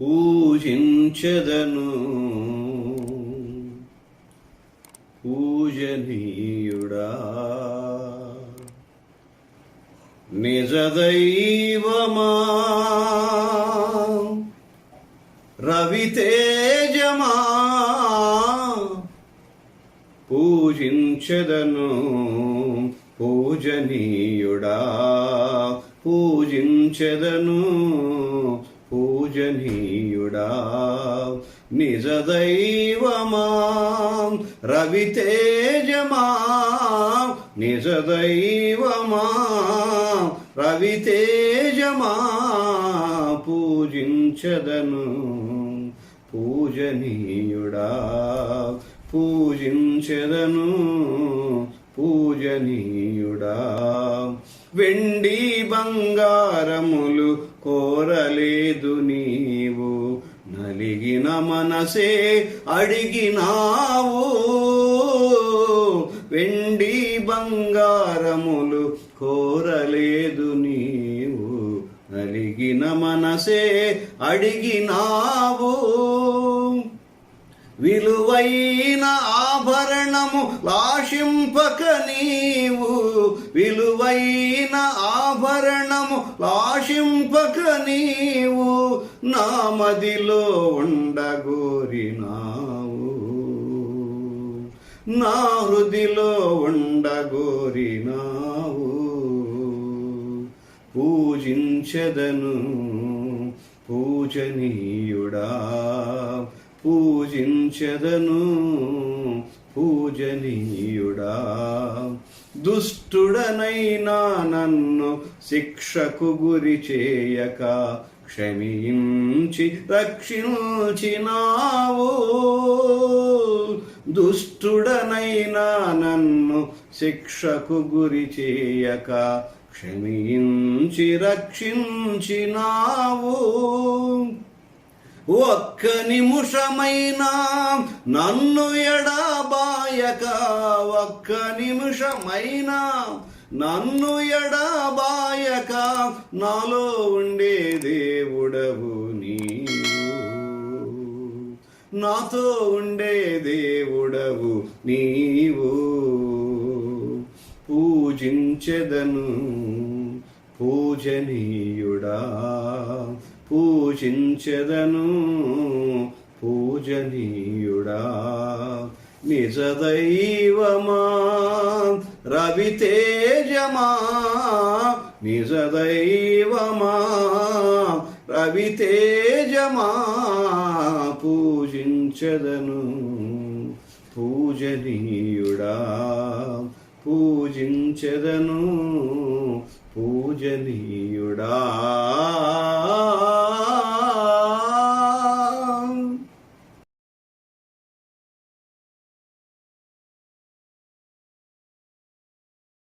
పూజించదను. పూజనీయుడా నిజదైవమా రవితేజమా పూజించదను. పూజనీయుడా పూజించదను. పూజనీయుడా నిజ దైవమా రవితేజమా. నిజ దైవమా రవితేజమా. పూజించదను. పూజనీయుడా పూజించెదను. పూజనీయుడా వెండి బంగారములు కోరలేదు నీవు. నలిగిన మనసే అడిగినావు. వెండి బంగారములు కోరలేదు నీవు. నలిగిన మనసే అడిగినావు. విలువైన ఆభరణము లాషింపక నీవు. విలువైన ఆభరణ లాషింపక నీవు నా మదిలో ఉండగోరినావు. నా హృదిలో ఉండగోరినావు. పూజించదను పూజనీయుడా పూజించదను పూజనీయుడా. దుష్టుడనైనా నన్ను శిక్షకు గురి చేయక క్షమించి రక్షించినావు. దుష్టుడనైనా నన్ను శిక్షకు గురి చేయక క్షమించి రక్షించినావు. ఒక్క నిమిషమైనా నన్ను ఎడబాయక. ఒక్క నిమిషమైనా నన్ను ఎడబాయక. నాలో ఉండే దేవుడవు నీవు. నాతో ఉండే దేవుడవు నీవు. పూజించెదను పూజనీయుడా. పూజించెదను పూజనీయుడా. నిజ దైవమా రవితేజమా. నిజ దైవమా రవితేజమా. పూజించదను పూజనీయుడా. పూజించదను పూజనీయుడా.